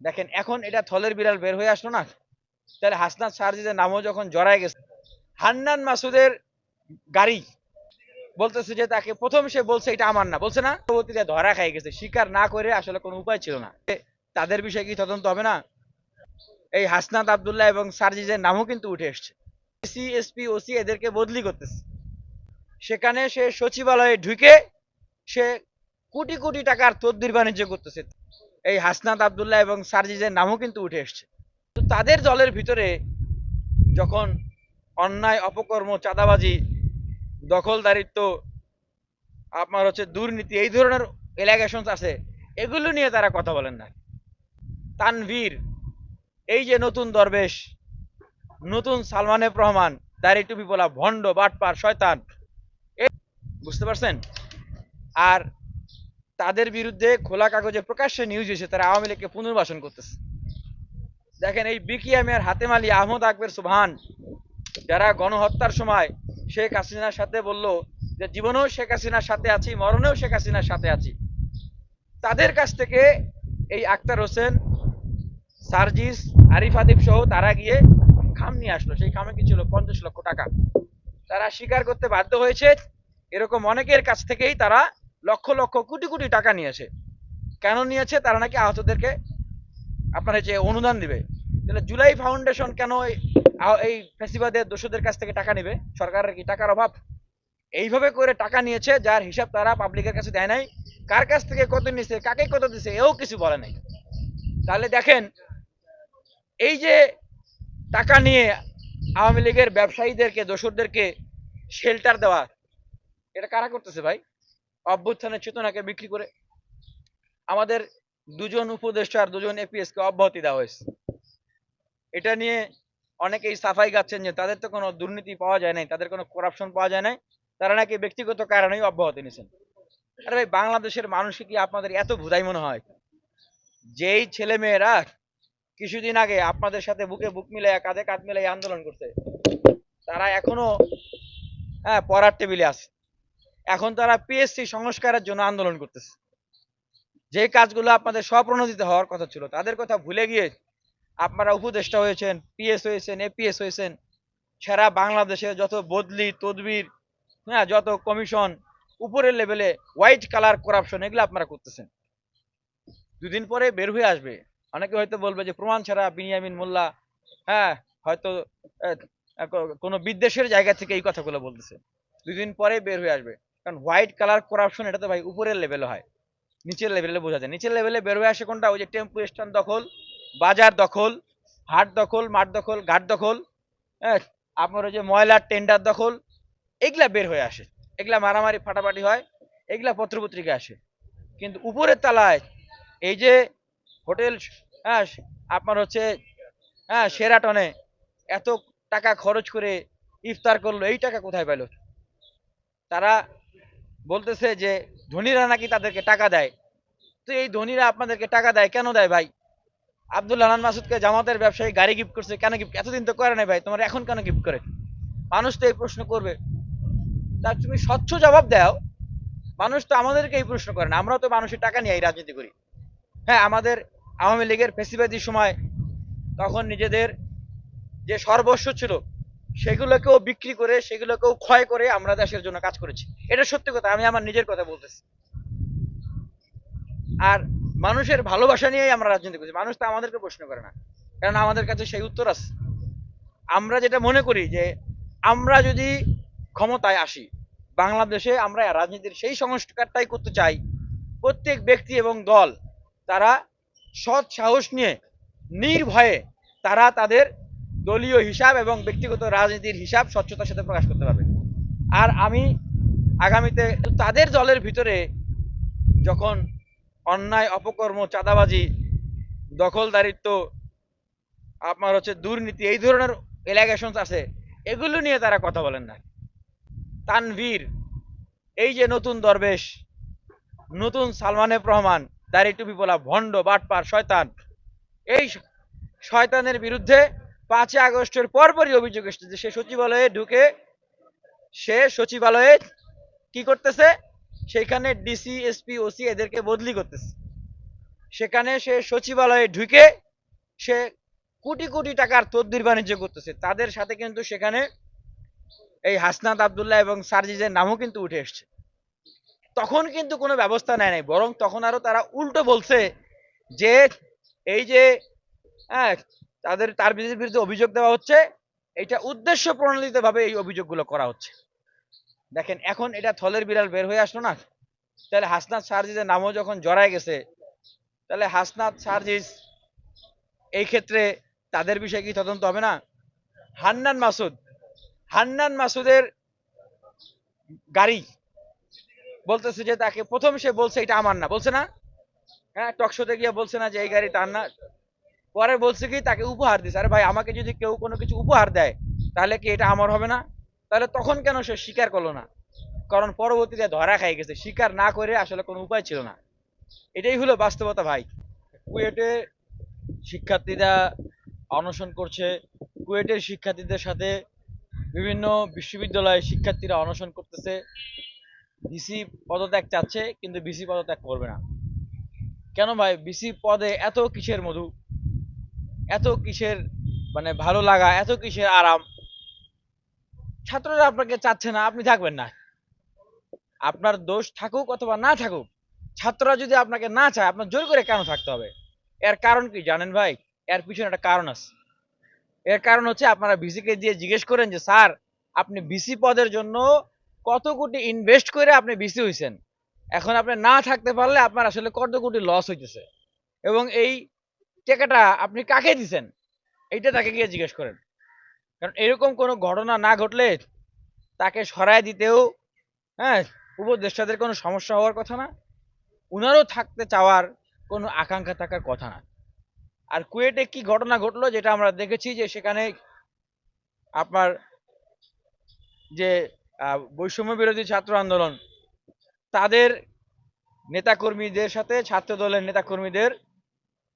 দেখেন, এখন এটা থলের বিড়াল বের হয়ে আসলো না? তাহলে হাসনাত সারজিদের নামও যখন জড়ায় গেছে, হান্নান মাসুদের গাড়ি বলতেছে যে তাকে প্রথম সে বলছে, এটা আমার না। বলছে না, পরবর্তীতে ধরা খাই গেছে। স্বীকার না করে আসলে কোনো উপায় ছিল না। তাদের বিষয়ে কি তদন্ত হবে না? এই হাসনাত আবদুল্লাহ এবং সার্জিজের নামও কিন্তু উঠে এসছে। সি এসপি ওসি এদেরকে বদলি করতেছে। সেখানে সে সচিবালয়ে ঢুকে সে কোটি কোটি টাকার তদ্বির বাণিজ্য করতেছে। এই হাসনাত আবদুল্লাহ এবং সার্জিজের নামও কিন্তু উঠে এসছে। তো তাদের দলের ভিতরে যখন অন্যায়, অপকর্ম, চাঁদাবাজি, দখলদারিত্ব, আপনার হচ্ছে দুর্নীতি, এই ধরনের এলাগেশন আছে, এগুলো নিয়ে তারা কথা বলেন না। তানভীর, এই যে নতুন দরবেশ, নতুন সালমানের রহমান দাড়ি টুপি বলা ভণ্ড, বাটপার, শয়তান বুঝতে পারছেন? আর তাদের বিরুদ্ধে খোলা কাগজে প্রকাশ্যে নিউজ এসে তারা আওয়ামী লীগকে পুনর্বাসন করতেছে। দেখেন এই বিকিএমের হাতেম আলী, আহমদ আকবর, সুবহান, যারা গণহত্যার সময় শেখ হাসিনার সাথে বলল যে, জীবনেও শেখ হাসিনার সাথে আছি, মরণেও শেখ হাসিনার সাথে আছি। তাদের কাছ থেকে এই আক্তার হোসেন, সার্জিস, আরিফ আদিব সহ তারা গিয়ে খাম নিয়ে আসলো। সেই খামে কি ছিল? পঞ্চাশ লক্ষ টাকা। তারা স্বীকার করতে বাধ্য হয়েছে। এরকম অনেকের কাছ থেকেই তারা লক্ষ লক্ষ কোটি কোটি টাকা নিয়েছে। কেন নিয়েছে? তারা নাকি আহতদেরকে আপনার যে অনুদান দিবে। তাহলে জুলাই ফাউন্ডেশন কেন এই- ফেসিবাদের দোষদের কাছ থেকে টাকা নেবে? সরকারের কি টাকার অভাব? এইভাবে করে টাকা নিয়েছে, যার হিসাব তারা পাবলিকের কাছে দেয় নাই। কার কাছ থেকে কত নিয়েছে কাকে কত দিছে, এও কিছু বলে নাই। তাহলে দেখেন, এই যে টাকা নিয়ে আওয়ামী লীগের ব্যবসায়ীদেরকে দোসরদেরকে শেল্টার দেওয়া, এটা কারা করতেছে ভাই? অভ্যুত্থানের চেতনাকে বিক্রি করে আমাদের দুজন উপদেষ্টা আর দুজন এপিএস কে অব্যাহতি দেওয়া হয়েছে। এটা নিয়ে অনেকেই সাফাই গাচ্ছেন যে তাদের তো কোনো দুর্নীতি পাওয়া যায় নাই, তাদের কোনো করাপশন পাওয়া যায় নাই, তারা নাকি ব্যক্তিগত কারণেই অব্যাহতি নিয়েছেন। আরে ভাই, বাংলাদেশের মানুষকে কি আপনাদের এত ভুদাই মনে হয়? যেই ছেলে মেয়েরা কিছুদিন আগে আপনাদের সাথে বুকে বুক মিলাই কাঁধে কাঁধ মিলাই আন্দোলন করছে, তারা এখনও হ্যাঁ পড়ার টেবিলে আছে। এখন তারা পিএসসি সংস্কারের জন্য আন্দোলন করতেছে। যে কাজগুলো আপনাদের স্বপ্রণোদিত হওয়ার কথা ছিল, তাদের কথা ভুলে গিয়ে আপনারা উপদেষ্টা হয়েছেন পিএস হয়েছেন এপিএস হয়েছেন, সারা বাংলাদেশে যত বদলি, তদবির হ্যাঁ যত কমিশন, উপরের লেভেলে হোয়াইট কালার করাপশন এগুলো আপনারা করতেছেন। দুদিন পরে বের হয়ে আসবে। অনেকে হয়তো বলবে যে, প্রমাণ ছাড়া বিনিয়ামিন মোল্লা হ্যাঁ হয়তো কোনো বিদ্বেষের জায়গা থেকে এই কথাগুলো বলতেছে। দুদিন পরে বের হয়ে আসবে। কারণ হোয়াইট কালার করাপশন এটা তো ভাই উপরের লেভেলে হয়। নিচের লেভেলে বোঝা যায়। নিচের লেভেলে বের হয়ে আসে কোনটা? ওই যে টেম্পু স্ট্যান্ড দখল, বাজার দখল, হাট দখল, মাঠ দখল, ঘাট দখল হ্যাঁ? আপনার ওই যে ময়লার টেন্ডার দখল, এগুলা বের হয়ে আসে। এগুলা মারামারি, ফাটাফাটি হয়, এগুলা পত্রপত্রিকা আসে। কিন্তু উপরের তলায় এই যে হোটেল হ্যাঁ আপনার হচ্ছে হ্যাঁ সেরাটনে এত টাকা খরচ করে ইফতার করল, এই টাকা কোথায় পেল? তারা বলতেছে যে ধনীরা নাকি তাদেরকে টাকা দেয়। তো এই ধনীরা আপনাদেরকে টাকা দেয়, কেন দেয় ভাই? আব্দুল হানান মাসুদকে জামাতের ব্যবসায়ী গাড়ি গিফট করছে, কেন গিফট এতদিন তো করে নাই ভাই, তোমার এখন কেন গিফট করে? মানুষ তো এই প্রশ্ন করবে। তার তুমি স্বচ্ছ জবাব দাও। মানুষ তো আমাদেরকে এই প্রশ্ন করে না, আমরাও তো মানুষের টাকা নিয়ে এই রাজনীতি করি। হ্যাঁ আমাদের আওয়ামী লীগের ফেসিবাদী সময়, তখন নিজেদের যে সর্বস্ব ছিল, সেগুলোকেও বিক্রি করে, সেগুলোকেও ক্ষয় করে আমরা দেশের জন্য কাজ করেছি। এটা সত্যি কথা, আমি আমার নিজের কথা বলতেছি। আর মানুষের ভালোবাসা নিয়েই আমরা রাজনীতি করছি। মানুষ তো আমাদেরকে প্রশ্ন করে না। কারণ আমাদের কাছে সেই উত্তর আছে। আমরা যেটা মনে করি যে, আমরা যদি ক্ষমতায় আসি, বাংলাদেশে আমরা রাজনীতির সেই সংস্কারটাই করতে চাই, প্রত্যেক ব্যক্তি এবং দল তারা সৎ সাহস নিয়ে, নির্ভয়ে তারা তাদের দলীয় হিসাব এবং ব্যক্তিগত রাজনীতির হিসাব স্বচ্ছতার সাথে প্রকাশ করতে পারবে। আর আমি আগামীতে তাদের দলের ভিতরে যখন অন্যায়, অপকর্ম, চাঁদাবাজি, দখলদারিত্ব, আপনার হচ্ছে দুর্নীতি, এই ধরনের এলাগেশন আছে, এগুলো নিয়ে তারা কথা বলেন না। তানভীর, এই যে নতুন দরবেশ, নতুন সালমানের রহমান দাড়ি টুপি বলা ভণ্ড, বাটপার, শয়তান, এই শয়তানের বিরুদ্ধে পাঁচই আগস্টের পরপরই অভিযোগ এসেছে সে সচিবালয়ে ঢুকে, সে সচিবালয়ে কি করতেছে? সেখানে ডিসি এসপি ওসি এদেরকে বদলি করতেছে। সেখানে সে সচিবালয়ে ঢুকে সে কোটি কোটি টাকার তদ্বির বাণিজ্য করতেছে। তাদের সাথে কিন্তু সেখানে এই হাসনাত আবদুল্লাহ এবং সার্জিজের নামও কিন্তু উঠে এসছে। তখন কিন্তু কোনো ব্যবস্থা নেয় নাই, বরং তখন আরও তারা উল্টো বলছে যে এই যে হ্যাঁ তাদের, তার বিরুদ্ধে অভিযোগ দেওয়া হচ্ছে, এটা উদ্দেশ্য প্রণোদিত ভাবে এই অভিযোগগুলো করা হচ্ছে। দেখেন, এখন এটা থলের বিড়াল বের হয়ে আসলো না? তাহলে হাসনাত সার্জিজের নামও যখন জড়ায় গেছে, তাহলে হাসনাত সার্জিস এই ক্ষেত্রে তাদের বিষয়ে কি তদন্ত হবে না? হান্নান মাসুদ, হান্নান মাসুদের গাড়ি বলতেছে যে তাকে প্রথম সে বলছে, এটা আমার না। বলছে না? হ্যাঁ টকশোতে গিয়ে বলছে না যে এই গাড়ি তার না। পরে বলছে কি, তাকে উপহার দিছে। আরে ভাই, আমাকে যদি কেউ কোনো কিছু উপহার দেয়, তাহলে কি এটা আমার হবে না? তাহলে তখন কেন সে স্বীকার করল না? কারণ পরবর্তীতে ধরা খাই গেছে। স্বীকার না করে আসলে কোনো উপায় ছিল না। এটাই হলো বাস্তবতা ভাই। কুয়েটে শিক্ষার্থীরা অনশন করছে। কুয়েটের শিক্ষার্থীদের সাথে বিভিন্ন বিশ্ববিদ্যালয়ের শিক্ষার্থীরা অনশন করতেছে। বিসি পদত্যাগ চাচ্ছে, কিন্তু বিসি পদত্যাগ করবে না। কেন ভাই? বিসি পদে এত কিসের মধু? এত কিসের মানে ভালো লাগা, এত কিসের আরাম? ছাত্ররা আপনাকে চাচ্ছে না, আপনি থাকবেন না। আপনার দোষ থাকুক অথবা না থাকুক, ছাত্ররা যদি আপনাকে না চায়, আপনার জোর করে কেন থাকতে হবে? এর কারণ কি জানেন ভাই? এর পিছনে একটা কারণ আছে। এর কারণ হচ্ছে আপনারা ভিসিকে দিয়ে জিজ্ঞেস করেন যে, স্যার, আপনি ভিসি পদের জন্য কত কোটি ইনভেস্ট করে আপনি ভিসি হয়েছেন এখন আপনি না থাকতে পারলে আপনার আসলে কত কোটি লস হইতেছে? এবং এই টাকাটা আপনি কাকে দিছেন? এইটা তাকে গিয়ে জিজ্ঞেস করেন। কারণ এরকম কোনো ঘটনা না ঘটলে তাকে সরায় দিতেও হ্যাঁ উপদেষ্টাদের কোনো সমস্যা হওয়ার কথা না। উনারও থাকতে চাওয়ার কোনো আকাঙ্ক্ষা থাকার কথা না। আর কুয়েটে কি ঘটনা ঘটলো যেটা আমরা দেখেছি যে সেখানে আপনার যে বৈষম্য বিরোধী ছাত্র আন্দোলন, তাদের নেতাকর্মীদের সাথে ছাত্র দলের নেতাকর্মীদের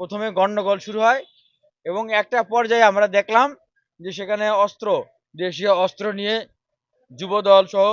প্রথমে গণ্ডগোল শুরু হয় এবং একটা পর্যায়ে আমরা দেখলাম যে সেখানে অস্ত্র, দেশীয় অস্ত্র নিয়ে যুবদল সহ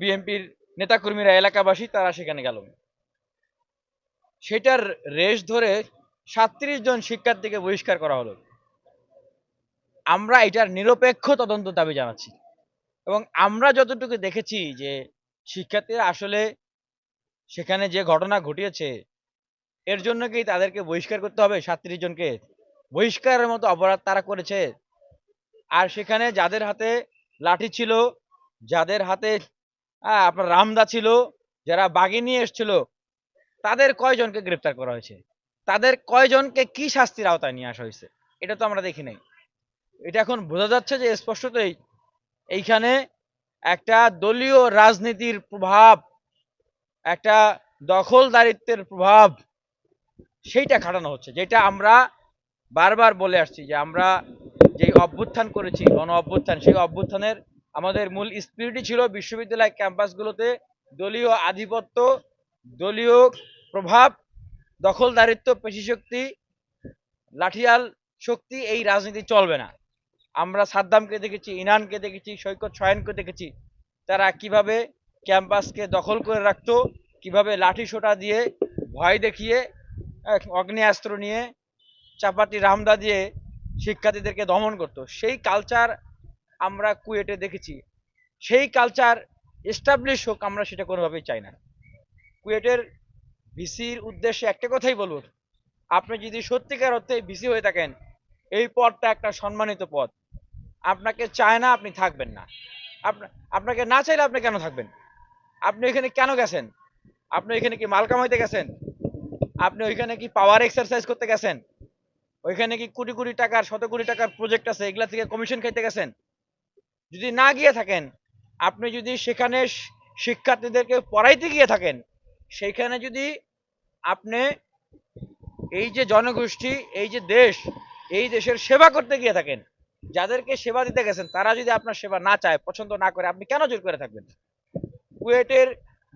বিএনপির নেতাকর্মীরা, এলাকাবাসী তারা সেখানে গেল। সেটার রেশ ধরে সাতত্রিশ জন শিক্ষার্থীকে বহিষ্কার করা হলো। আমরা এটার নিরপেক্ষ তদন্ত দাবি জানাচ্ছি। এবং আমরা যতটুকু দেখেছি যে শিক্ষার্থীরা আসলে সেখানে যে ঘটনা ঘটিয়েছে, এর জন্য কি তাদেরকে বহিষ্কার করতে হবে? সাতত্রিশ জনকে বহিষ্কারের মতো অপরাধ তারা করেছে? আর সেখানে যাদের হাতে লাঠি ছিল, যাদের হাতে আপনার রামদা ছিল, যারা বাগি নিয়ে এসেছিল, তাদের কয়জনকে গ্রেপ্তার করা হয়েছে? তাদের কয়জনকে কি শাস্তির আওতায় নিয়ে আসা হয়েছে? এটা তো আমরা দেখি নাই। এটা এখন বোঝা যাচ্ছে যে স্পষ্টতই এইখানে একটা দলীয় রাজনীতির প্রভাব, একটা দখলদারিত্বের প্রভাব, সেইটা খাটানো হচ্ছে। যেটা আমরা বারবার বলে আসছি যে আমরা যে অভ্যুত্থান করেছি, গণ অভ্যুত্থান, সেই অভ্যুত্থানের আমাদের মূল স্পিরিটই ছিল বিশ্ববিদ্যালয় ক্যাম্পাসগুলোতে দলীয় আধিপত্য, দলীয় প্রভাব, দখলদারিত্ব, পেশিশক্তি, লাঠিয়াল শক্তি, এই রাজনীতি চলবে না। আমরা সাদ্দামকে দেখেছি, ইনানকে দেখেছি, সৈকত শয়নকে দেখেছি। তারা কীভাবে ক্যাম্পাসকে দখল করে রাখতো, কীভাবে লাঠি সোটা দিয়ে ভয় দেখিয়ে অগ্নেয়াস্ত্র নিয়ে, চাপাতি, রামদা দিয়ে শিক্ষার্থীদেরকে দমন করত। সেই কালচার আমরা কুয়েটে দেখেছি। সেই কালচার এস্টাবলিশ হোক আমরা সেটা কোনোভাবেই চাই না। কুয়েটের ভিসির উদ্দেশ্যে একটা কথাই বলব। আপনি যদি সত্যিকার অর্থে ভিসি হয়ে থাকেন, এই পদটা একটা সম্মানিত পদ। আপনাকে চায় না আপনি থাকবেন না। আপনাকে না চাইলে আপনি কেন থাকবেন? আপনি এখানে কেন গেছেন? আপনি এখানে কি মাল কামাইতে গেছেন? আপনি ওইখানে কি পাওয়ার এক্সারসাইজ করতে গেছেন? ওইখানে কি কোটি কোটি টাকার, শত কোটি টাকার প্রজেক্ট আছে, এগুলা থেকে কমিশন খাইতে গেছেন? যদি না গিয়ে থাকেন, আপনি যদি সেখানে শিক্ষার্থীদেরকে পড়াইতে গিয়ে থাকেন সেইখানে যদি আপনি এই যে জনগোষ্ঠী, এই যে দেশ, এই দেশের সেবা করতে গিয়ে থাকেন, যাদেরকে সেবা দিতে গেছেন, তারা যদি আপনার সেবা না চায়, পছন্দ না করে, আপনি কেন জোর করে থাকবেন? কুয়েটের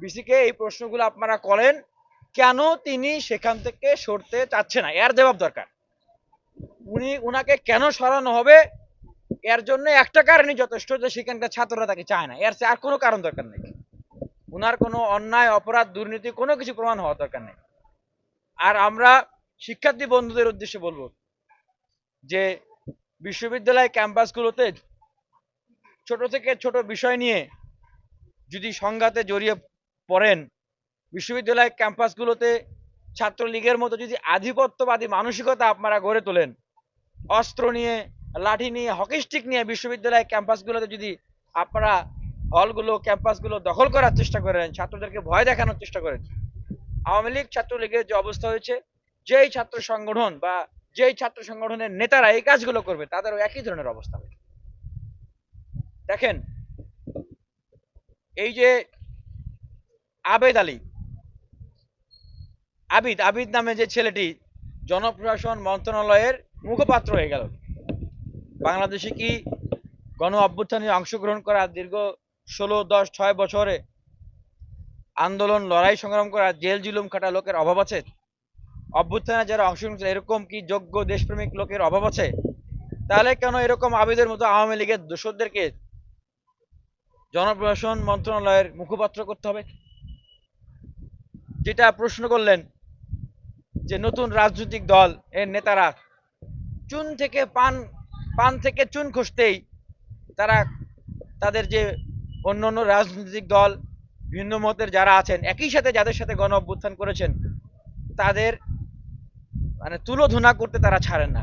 বিসিকে এই প্রশ্নগুলো আপনারা করেন, কেন তিনি সেখান থেকে সরতে চাচ্ছে না? এর জবাব দরকার। উনি উনাকে কেন সরানো হবে? এর জন্য একটা কারণই যথেষ্ট যে সেখানকার ছাত্ররা তাকে চায় না। এর চেয়ে আর কোনো কারণ দরকার নেই। উনার কোনো অন্যায়, অপরাধ, দুর্নীতি, কোনো কিছু প্রমাণ হওয়া দরকার নেই। আর আমরা শিক্ষার্থী বন্ধুদের উদ্দেশ্যে বলব যে বিশ্ববিদ্যালয় ক্যাম্পাসগুলোতে ছোট থেকে ছোট বিষয় নিয়ে যদি সংঘাতে জড়িয়ে পড়েন, বিশ্ববিদ্যালয় ক্যাম্পাসগুলোতে ছাত্রলীগের মতো যদি আধিপত্যবাদী মানসিকতা আপনারা গড়ে তোলেন অস্ত্র নিয়ে, লাঠি নিয়ে, হকি স্টিক নিয়ে বিশ্ববিদ্যালয় ক্যাম্পাসগুলোতে যদি আপনারা হলগুলো, ক্যাম্পাসগুলো দখল করার চেষ্টা করেন ছাত্রদেরকে ভয় দেখানোর চেষ্টা করেন আওয়ামী লীগ ছাত্রলীগের যে অবস্থা হয়েছে, যেই ছাত্র সংগঠন বা যেই ছাত্র সংগঠনের নেতারা এই কাজগুলো করবে, তাদেরও একই ধরনের অবস্থা হবে। দেখেন, এই যে আবেদ আলী, আবিদ আবিদ নামে যে ছেলেটি জনপ্রশাসন মন্ত্রণালয়ের মুখপাত্র হয়ে গেল। বাংলাদেশে কি গণ অভ্যুত্থানে অংশগ্রহণ করা দীর্ঘ ষোলো, দশ, ছয় বছরে আন্দোলন, লড়াই সংগ্রাম করা জেল, জুলুম খাটা লোকের অভাব আছে? অভ্যুত্থানে যারা অংশগ্রহণ করেছে, এরকম কি যোগ্য দেশপ্রেমিক লোকের অভাব আছে? তাহলে কেন এরকম আবিদের মতো আওয়ামী লীগের দোষরদেরকে জনপ্রশাসন মন্ত্রণালয়ের মুখপাত্র করতে হবে? যেটা প্রশ্ন করলেন যে নতুন রাজনৈতিক দল এর নেতারা চুন থেকে পান পান থেকে চুন খুঁজতেই তারা তাদের যে অন্য অন্য রাজনৈতিক দল, ভিন্ন মতের যারা আছেন, একই সাথে যাদের সাথে গণ অভ্যুত্থান করেছেন, তাদের মানে তুলোধনা করতে তারা ছাড়েন না।